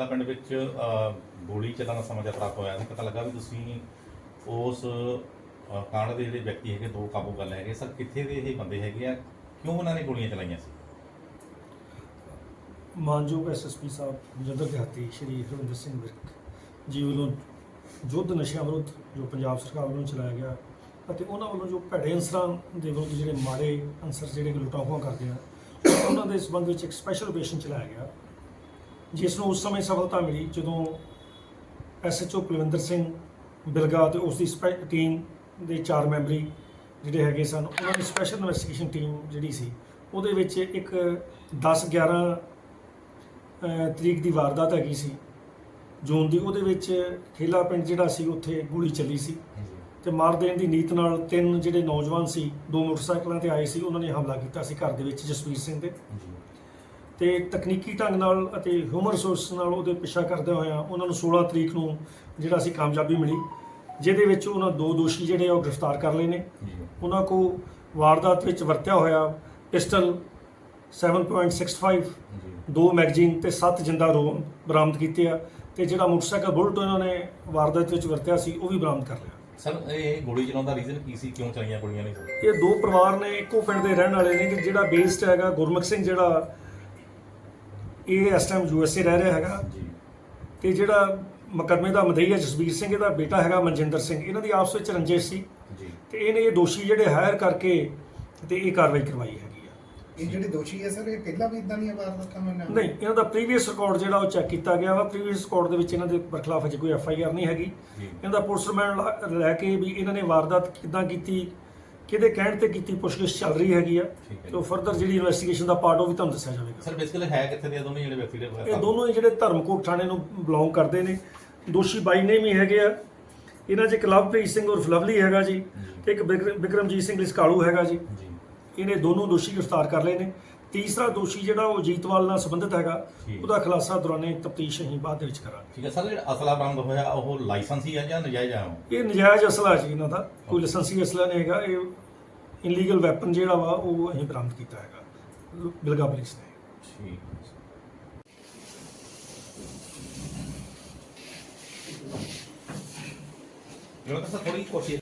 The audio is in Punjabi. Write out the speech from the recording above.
ਬਿੱਲਾ ਪਿੰਡ ਵਿੱਚ ਅਹ, ਗੋਲੀ ਚੱਲਣ ਦਾ ਸਮਾਚਾਰ ਪ੍ਰਾਪਤ ਹੋਇਆ ਸੀ ਪਤਾ ਲੱਗਾ ਵੀ ਤੁਸੀਂ ਉਸ ਅਹ, ਕਾਂਡ ਦੇ ਜਿਹੜੇ ਵਿਅਕਤੀ ਹੈਗੇ ਦੋ ਕਾਬੂ ਕਰ ਲਏ ਹੈਗੇ। ਸਰ ਕਿੱਥੇ ਦੇ ਇਹ ਬੰਦੇ ਹੈਗੇ ਆ? ਕਿਉਂ ਉਹਨਾਂ ਨੇ ਗੋਲੀਆਂ ਚਲਾਈਆਂ ਸੀ? ਮਾਨਯੋਗ ਐਸਐਸਪੀ ਸਾਹਿਬ ਜਦਰ ਦਿਹਾਤੀ ਸ਼੍ਰੀ ਹਰਵਿੰਦਰ ਸਿੰਘ ਵਿਰਕ ਜੀ ਵੱਲੋਂ ਯੁੱਧ ਨਸ਼ਿਆਂ ਵਿਰੁੱਧ ਜੋ ਪੰਜਾਬ ਸਰਕਾਰ ਵੱਲੋਂ ਚਲਾਇਆ ਗਿਆ ਅਤੇ ਉਹਨਾਂ ਵੱਲੋਂ ਜੋ ਭੈੜੇ ਅਨਸਰਾਂ ਦੇ ਵਿਰੁੱਧ ਜਿਹੜੇ ਮਾੜੇ ਅਨਸਰ ਜਿਹੜੇ ਕਿ ਲੁੱਟਾਂ ਕਰਦੇ ਆ ਉਹਨਾਂ ਦੇ ਸੰਬੰਧ ਵਿੱਚ ਇੱਕ ਸਪੈਸ਼ਲ ਆਪਰੇਸ਼ਨ ਚਲਾਇਆ ਗਿਆ। ਜਿਸ ਨੂੰ ਉਸ ਸਮੇਂ ਸਫਲਤਾ ਮਿਲੀ ਜਦੋਂ ਐਸਐਚਓ ਕੁਲਵਿੰਦਰ ਸਿੰਘ ਬਿਲਗਾ ਤੇ ਉਸ ਦੀ ਟੀਮ ਦੇ ਚਾਰ ਮੈਂਬਰੀ ਜਿਹੜੇ ਹੈਗੇ ਸਨ ਉਹਨਾਂ ਦੀ ਸਪੈਸ਼ਲ ਇਨਵੈਸਟੀਗੇਸ਼ਨ ਟੀਮ ਜਿਹੜੀ ਸੀ ਉਹਦੇ ਵਿੱਚ ਇੱਕ 10 11 ਅਹ ਤਰੀਕ ਦੀ ਵਾਰਦਾਤ ਹੈਗੀ ਸੀ। ਜੂਨ ਦੀ ਉਹਦੇ ਵਿੱਚ ਖੇਲਾ ਪਿੰਡ ਜਿਹੜਾ ਸੀ ਉੱਥੇ ਗੋਲੀ ਚੱਲੀ ਸੀ ਤੇ ਮਾਰ ਦੇਣ ਦੀ ਨੀਤ ਨਾਲ ਤਿੰਨ ਜਿਹੜੇ ਨੌਜਵਾਨ ਸੀ ਦੋ ਮੋਟਰਸਾਈਕਲਾਂ ਤੇ ਆਏ ਸੀ ਉਹਨਾਂ ਨੇ ਹਮਲਾ ਕੀਤਾ ਸੀ ਘਰ ਦੇ ਵਿੱਚ ਜਸਵੀਰ ਸਿੰਘ ਦੇ। ਤੇ ਤਕਨੀਕੀ ਢੰਗ ਨਾਲ ਅਤੇ ਹਿਊਮਨ ਰਿਸੋਰਸ ਨਾਲ ਉਹਦੇ ਪਿੱਛਾ ਕਰਦੇ ਹੋਇਆ ਉਹਨਾਂ ਨੂੰ 16 ਤਰੀਕ ਨੂੰ ਜਿਹੜਾ ਸੀ ਕਾਮਯਾਬੀ ਮਿਲੀ ਜਿਹਦੇ ਵਿੱਚ ਉਹਨਾਂ ਦੋ ਦੋਸ਼ੀ ਜਿਹੜੇ ਆ ਉਹ ਗ੍ਰਿਫਤਾਰ ਕਰ ਲਏ ਨੇ। ਉਹਨਾਂ ਕੋ ਵਾਰਦਾਤ ਵਿੱਚ ਵਰਤਿਆ ਹੋਇਆ ਪਿਸਟਲ 7.65 ਦੋ ਮੈਗਜ਼ੀਨ ਤੇ ਸੱਤ ਜਿੰਦਾ ਰੋਮ ਬਰਾਮਦ ਕੀਤੇ ਆ ਤੇ ਜਿਹੜਾ ਮੋਟਰਸਾਈਕਲ ਬੁਲਟ ਉਹਨਾਂ ਨੇ ਵਾਰਦਾਤ ਵਿੱਚ ਵਰਤਿਆ ਸੀ ਉਹ ਵੀ ਬਰਾਮਦ ਕਰ ਲਿਆ। ਸਰ ਇਹ ਗੋਲੀ ਚਲਾਉਣ ਦਾ ਰੀਜ਼ਨ ਕੀ ਸੀ? ਕਿਉਂ ਚਲਾਈਆਂ ਗੋਲੀਆਂ ਨੇ ਇਹ ਦੋ ਪਰਿਵਾਰ ਨੇ ਇੱਕੋ ਪਿੰਡ ਦੇ ਰਹਿਣ ਵਾਲੇ ਨੇ ਜਿਹੜਾ ਬੇਸਡ ਹੈਗਾ ਗੁਰਮੁਖ ਸਿੰਘ ਜਿਹੜਾ ਇਹ ਇਸ ਟਾਈਮ ਯੂਐਸਏ ਰਹਿ ਰਿਹਾ ਹੈਗਾ। ਜੀ। ਤੇ ਜਿਹੜਾ ਮੁਕੱਦਮੇ ਦਾ ਮਦਈਆ ਜਸਵੀਰ ਸਿੰਘ ਇਹਦਾ ਬੇਟਾ ਹੈਗਾ ਮਨਜਿੰਦਰ ਸਿੰਘ। ਇਹਨਾਂ ਦੀ ਆਪਸ ਵਿੱਚ ਰੰਜਿਸ਼ ਸੀ। ਜੀ। ਤੇ ਇਹਨੇ ਇਹ ਦੋਸ਼ੀ ਜਿਹੜੇ ਹਾਇਰ ਕਰਕੇ ਤੇ ਇਹ ਕਾਰਵਾਈ ਕਰਵਾਈ ਹੈਗੀ ਆ। ਇਹ ਜਿਹੜੇ ਦੋਸ਼ੀ ਹੈ ਸਰ ਇਹ ਪਹਿਲਾਂ ਵੀ ਇਦਾਂ ਦੀਆਂ ਵਾਰਦਾਤਾਂ ਮੈਂ ਨਹੀਂ ਇਹਨਾਂ ਦਾ ਪ੍ਰੀਵੀਅਸ ਰਿਕਾਰਡ ਜਿਹੜਾ ਉਹ ਚੈੱਕ ਕੀਤਾ ਗਿਆ ਵਾ। ਪ੍ਰੀਵੀਅਸ ਰਿਕਾਰਡ ਦੇ ਵਿੱਚ ਇਹਨਾਂ ਦੇ ਬਰਖਲਾਫ ਅਜੇ ਕੋਈ ਐਫ ਆਈ ਆਰ ਨਹੀਂ ਹੈਗੀ। ਇਹਨਾਂ ਦਾ ਪੁਲਿਸ ਰਿਮਾਂਡ ਲੈ ਕੇ ਵੀ ਇਹਨਾਂ ਨੇ ਵਾਰਦਾਤ ਕਿੱਦਾਂ ਕੀਤੀ ਕਿਹਦੇ ਕਹਿਣ ਤੇ ਕੀਤੀ ਪੁੱਛਗਿੱਛ ਚੱਲ ਰਹੀ ਹੈਗੀ ਆ ਠੀਕ ਹੈ ਤੇ ਉਹ ਫਰਦਰ ਜਿਹੜੀ ਇਨਵੈਸਟੀਗੇਸ਼ਨ ਦਾ ਪਾਰਟ ਉਹ ਵੀ ਤੁਹਾਨੂੰ ਦੱਸਿਆ ਜਾਵੇਗਾ। ਸਰ ਬੇਸਿਕਲੀ ਹੈ ਕਿੱਥੇ ਦੇ ਆ ਦੋਨੇ ਜਿਹੜੇ ਵਿਅਕਤੀ ਦੇ ਇਹ ਦੋਨੋਂ ਹੀ ਜਿਹੜੇ ਧਰਮਕੋਟ ਥਾਣੇ ਨੂੰ ਬਿਲੋਂਗ ਕਰਦੇ ਨੇ। ਦੋਸ਼ੀ ਬਾਈ ਨੇ ਵੀ ਹੈਗੇ ਆ। ਇਹਨਾਂ 'ਚ ਇੱਕ ਲਵਪ੍ਰੀਤ ਸਿੰਘ ਉਰਫ ਲਵਲੀ ਹੈਗਾ ਜੀ ਤੇ ਇੱਕ ਬਿਕਰ- ਬਿਕਰਮਜੀਤ ਸਿੰਘ ਲਿਸਕਾਲੂ ਹੈਗਾ ਜੀ। ਜੀ। ਇਹਨੇ ਦੋਨੋਂ ਦੋਸ਼ੀ ਗ੍ਰਿਫਤਾਰ ਕਰ ਲਏ ਨੇ। ਤੀਸਰਾ ਦੋਸ਼ੀ ਜਿਹੜਾ ਉਹ ਜੀਤਵਾਲ ਨਾਲ ਸੰਬੰਧਿਤ ਹੈਗਾ। ਉਹਦਾ ਖੁਲਾਸਾ ਦੌਰਾਨੇ ਤਫਤੀਸ਼ ਅਸੀਂ ਬਾਅਦ ਦੇ ਵਿੱਚ ਕਰਾਂਗੇ ਠੀਕ ਹੈ ਸਰ ਜਿਹੜਾ ਅਸਲਾ ਬਰਾਮਦ ਹੋਇਆ ਉਹ ਲਾਇਸੈਂਸੀ ਹੈ ਜਾਂ ਨਜਾਇਜ਼ ਉਹ ਇਹ ਨਜਾਇਜ਼ ਅਸਲਾ ਜੀ ਇਹਨਾਂ ਦਾ ਕੋਈ ਲਾਇਸੈਂਸੀ ਅਸਲਾ ਨਹੀਂ ਹੈਗਾ ਇਹ ਇਨਲੀਗਲ ਵੈਪਨ ਜਿਹੜਾ ਵਾ ਉਹ ਅਸੀਂ ਬਰਾਮਦ ਕੀਤਾ ਹੈਗਾ ਬਿਲਗਾ ਪੁਲਿਸ ਨੇ ਠੀਕ ਹੈ। ਜਿਹੜਾ ਤਾਂ ਸਰ ਥੋੜੀ ਕੋਸ਼ਿਸ਼